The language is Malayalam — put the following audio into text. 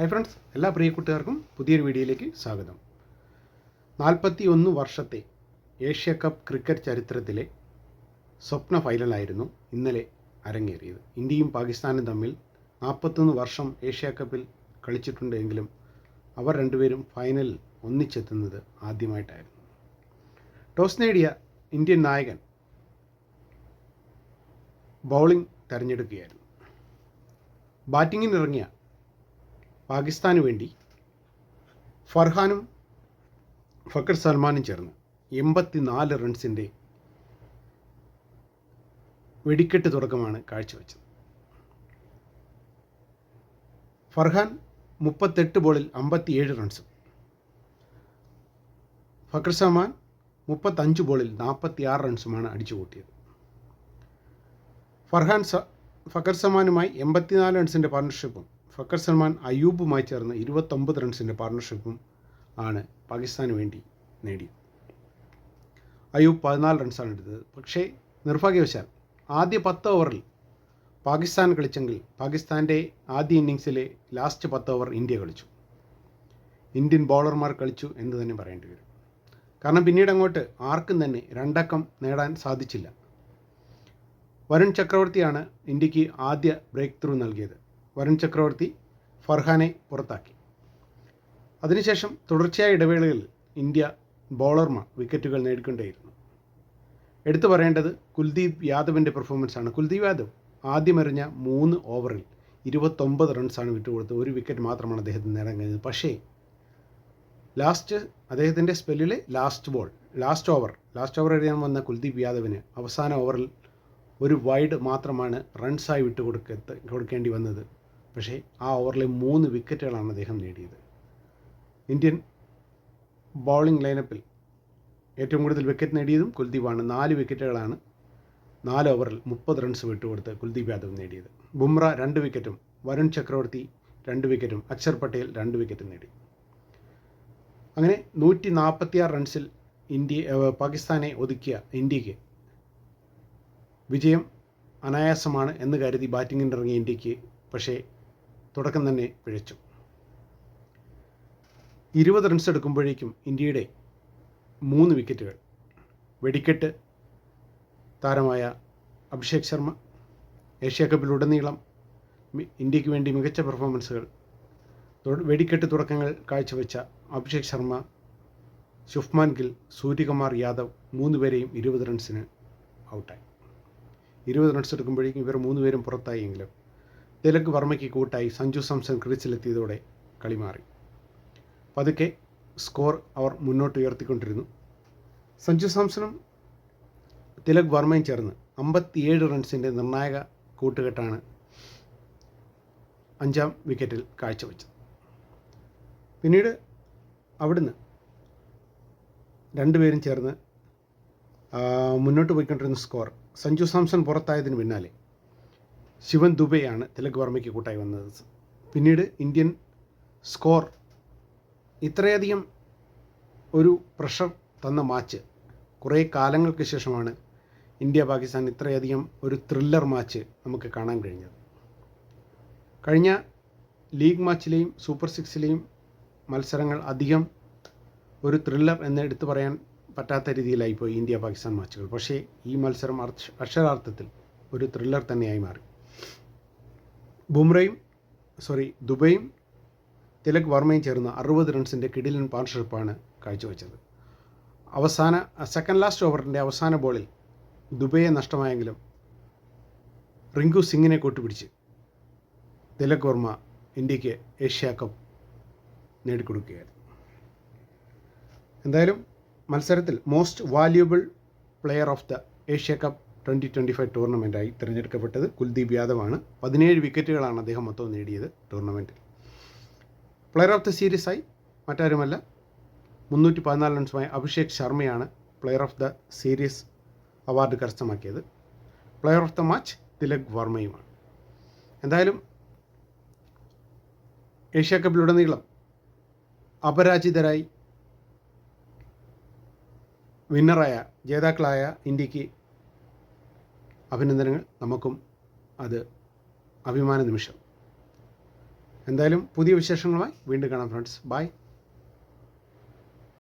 ഹായ് ഫ്രണ്ട്സ് എല്ലാ പ്രിയ കൂട്ടുകാർക്കും പുതിയൊരു വീഡിയോയിലേക്ക് സ്വാഗതം. നാൽപ്പത്തി ഒന്ന് വർഷത്തെ ഏഷ്യ കപ്പ് ക്രിക്കറ്റ് ചരിത്രത്തിലെ സ്വപ്ന ഫൈനലായിരുന്നു ഇന്നലെ അരങ്ങേറിയത്. ഇന്ത്യയും പാകിസ്ഥാനും തമ്മിൽ നാൽപ്പത്തൊന്ന് വർഷം ഏഷ്യ കപ്പിൽ കളിച്ചിട്ടുണ്ടെങ്കിലും അവർ രണ്ടുപേരും ഫൈനലിൽ ഒന്നിച്ചെത്തുന്നത് ആദ്യമായിട്ടായിരുന്നു. ടോസ് നേടിയ ഇന്ത്യൻ നായകൻ ബൗളിംഗ് തിരഞ്ഞെടുക്കുകയായിരുന്നു. ബാറ്റിങ്ങിനിറങ്ങിയ പാകിസ്ഥാന് വേണ്ടി ഫർഹാനും ഫക്കർ സൽമാനും ചേർന്ന്. എൺപത്തിനാല് റൺസിന്റെ വെടിക്കെട്ട് തുടക്കമാണ് കാഴ്ചവെച്ചത്. ഫർഹാൻ മുപ്പത്തെട്ട് ബോളിൽ അമ്പത്തിയേഴ് റൺസും ഫക്കർ സൽമാൻ മുപ്പത്തഞ്ച് ബോളിൽ നാൽപ്പത്തിയാറ് റൺസുമാണ് അടിച്ചു കൂട്ടിയത് ഫർഹാൻ ഫക്കർ സമാനുമായി എൺപത്തിനാല് റൺസിന്റെ പാർട്ണർഷിപ്പും ഫക്കർ സൽമാൻ അയ്യൂബുമായി ചേർന്ന് ഇരുപത്തൊമ്പത് റൺസിന്റെ പാർട്ണർഷിപ്പും ആണ് പാകിസ്ഥാന് വേണ്ടി നേടി അയ്യൂബ് പതിനാല് റൺസാണ് എടുത്തത്. പക്ഷേ നിർഭാഗ്യവശാൽ ആദ്യ പത്ത് ഓവറിൽ പാകിസ്ഥാൻ കളിച്ചെങ്കിൽ പാകിസ്ഥാന്റെ ആദ്യ ഇന്നിങ്സിലെ ലാസ്റ്റ് പത്ത് ഓവർ ഇന്ത്യ കളിച്ചു. ഇന്ത്യൻ ബോളർമാർ കളിച്ചു എന്ന് തന്നെ പറയേണ്ടി വരും. കാരണം പിന്നീട് അങ്ങോട്ട് ആർക്കും തന്നെ രണ്ടക്കം നേടാൻ സാധിച്ചില്ല. വരുൺ ചക്രവർത്തിയാണ് ഇന്ത്യയ്ക്ക് ആദ്യ ബ്രേക്ക് ത്രൂ നൽകിയത്. വരുൺ ചക്രവർത്തി ഫർഹാനെ പുറത്താക്കി. അതിനുശേഷം തുടർച്ചയായ ഇടവേളകളിൽ ഇന്ത്യ ബോളർമാർ വിക്കറ്റുകൾ നേടിക്കൊണ്ടേയിരുന്നു. എടുത്തു പറയേണ്ടത് കുൽദീപ് യാദവിന്റെ പെർഫോമൻസാണ് കുൽദീപ് യാദവ് ആദ്യമെറിഞ്ഞ മൂന്ന് ഓവറിൽ ഇരുപത്തൊമ്പത് റൺസാണ് വിട്ടുകൊടുത്തത്. ഒരു വിക്കറ്റ് മാത്രമാണ് അദ്ദേഹത്തിന് നേടാൻ കഴിഞ്ഞത്. പക്ഷേ ലാസ്റ്റ് അദ്ദേഹത്തിന്റെ സ്പെല്ലിലെ last ball last over last over എറിയാൻ വന്ന കുൽദീപ് യാദവിന് അവസാന ഓവറിൽ ഒരു വൈഡ് മാത്രമാണ് റൺസായി വിട്ടു കൊടുക്ക കൊടുക്കേണ്ടി വന്നത്. പക്ഷേ ആ ഓവറിലെ മൂന്ന് വിക്കറ്റുകളാണ് അദ്ദേഹം നേടിയത്. ഇന്ത്യൻ ബൗളിംഗ് ലൈനപ്പിൽ ഏറ്റവും കൂടുതൽ വിക്കറ്റ് നേടിയതും കുൽദീപാണ്. നാല് വിക്കറ്റുകളാണ് നാല് ഓവറിൽ മുപ്പത് റൺസ് വിട്ടുകൊടുത്ത് കുൽദീപ് യാദവ് നേടിയത്. ബുംറ രണ്ട് വിക്കറ്റും വരുൺ ചക്രവർത്തി രണ്ട് വിക്കറ്റും അക്ഷർ പട്ടേൽ രണ്ട് വിക്കറ്റും നേടി. അങ്ങനെ നൂറ്റി നാൽപ്പത്തിയാറ് റൺസിൽ ഇന്ത്യ പാകിസ്ഥാനെ ഒതുക്കിയ ഇന്ത്യയ്ക്ക് വിജയം അനായാസമാണ് എന്ന് കരുതി ബാറ്റിങ്ങിനിറങ്ങിയ ഇന്ത്യയ്ക്ക് പക്ഷേ തുടക്കം തന്നെ പിഴച്ചു. ഇരുപത് റൺസ് എടുക്കുമ്പോഴേക്കും ഇന്ത്യയുടെ മൂന്ന് വിക്കറ്റുകൾ വെടിക്കെട്ട് താരമായ അഭിഷേക് ശർമ്മ ഏഷ്യ കപ്പിലുടനീളം ഇന്ത്യയ്ക്ക് വേണ്ടി മികച്ച പെർഫോമൻസുകൾ വെടിക്കെട്ട് തുടക്കങ്ങൾ കാഴ്ചവെച്ച അഭിഷേക് ശർമ്മ ശുഭ്മാൻ ഗിൽ സൂര്യകുമാർ യാദവ് മൂന്ന് പേരെയും ഇരുപത് റൺസിന് ഔട്ടായി ഇരുപത് റൺസ് എടുക്കുമ്പോഴേക്കും ഇവർ മൂന്ന് പേരും പുറത്തായി എങ്കിലും തിലക് വർമ്മയ്ക്ക് കൂട്ടായി സഞ്ജു സാംസൺ ക്രീസിലെത്തിയതോടെ കളി മാറി. പതുക്കെ സ്കോർ അവർ മുന്നോട്ട് ഉയർത്തിക്കൊണ്ടിരുന്നു. സഞ്ജു സാംസണും തിലക് വർമ്മയും ചേർന്ന് അമ്പത്തിയേഴ് റൺസിന്റെ നിർണായക കൂട്ടുകെട്ടാണ് അഞ്ചാം വിക്കറ്റിൽ കാഴ്ചവെച്ചത്. പിന്നീട് അവിടുന്ന് രണ്ടുപേരും ചേർന്ന് മുന്നോട്ട് പോയിക്കൊണ്ടിരുന്ന സ്കോർ സഞ്ജു സാംസൺ പുറത്തായതിന് പിന്നാലെ ശിവൻ ദുബെയാണ് തിലക് വർമ്മയ്ക്ക് കൂട്ടായി വന്നത്. പിന്നീട് ഇന്ത്യൻ സ്കോർ ഇത്രയധികം ഒരു പ്രഷർ തന്ന മാച്ച് കുറേ കാലങ്ങൾക്ക് ശേഷമാണ് ഇന്ത്യ പാകിസ്ഥാൻ ഇത്രയധികം ഒരു ത്രില്ലർ മാച്ച് നമുക്ക് കാണാൻ കഴിഞ്ഞത്. കഴിഞ്ഞ ലീഗ് മാച്ചിലെയും സൂപ്പർ സിക്സിലെയും മത്സരങ്ങൾ അധികം ഒരു ത്രില്ലർ എന്ന് എടുത്തു പറയാൻ പറ്റാത്ത രീതിയിലായിപ്പോയി ഇന്ത്യ പാകിസ്ഥാൻ മാച്ചുകൾ പക്ഷേ ഈ മത്സരം അക്ഷരാർത്ഥത്തിൽ ഒരു ത്രില്ലർ തന്നെയായി മാറി. ബുംറയും സോറി ദുബൈയും തിലക് വർമ്മയും ചേർന്ന അറുപത് റൺസിന്റെ കിടിലൻ പാർട്ണർഷിപ്പാണ് കാഴ്ചവെച്ചത്. അവസാന സെക്കൻഡ് ലാസ്റ്റ് ഓവറിന്റെ അവസാന ബോളിൽ ദുബൈയെ നഷ്ടമായെങ്കിലും റിങ്കു സിംഗിനെ കൂട്ടുപിടിച്ച് തിലക് വർമ്മ ഇന്ത്യയ്ക്ക് ഏഷ്യ കപ്പ് നേടിക്കൊടുക്കുകയായിരുന്നു. എന്തായാലും മത്സരത്തിൽ most valuable player of the Asia cup twenty twenty five ടൂർണമെന്റായി തിരഞ്ഞെടുക്കപ്പെട്ടത് കുൽദീപ് യാദവാണ്. പതിനേഴ് വിക്കറ്റുകളാണ് അദ്ദേഹം മൊത്തം നേടിയത് ടൂർണമെന്റിൽ പ്ലെയർ ഓഫ് ദ ആയി മറ്റാരുമല്ല. മുന്നൂറ്റി പതിനാല് റൺസുമായി അഭിഷേക് ശർമ്മയാണ് player of the series award കരസ്ഥമാക്കിയത്. Player of the match Tilak വർമ്മയുമാണ്. എന്തായാലും ഏഷ്യ കപ്പിലുടനീളം അപരാജിതരായി വിന്നറായ ജേതാക്കളായ ഇന്ത്യയ്ക്ക് അഭിനന്ദനങ്ങൾ. നമുക്കും അത് അഭിമാന നിമിഷം. എന്തായാലും പുതിയ വിശേഷങ്ങളുമായി വീണ്ടും കാണാം ഫ്രണ്ട്സ്. ബൈ.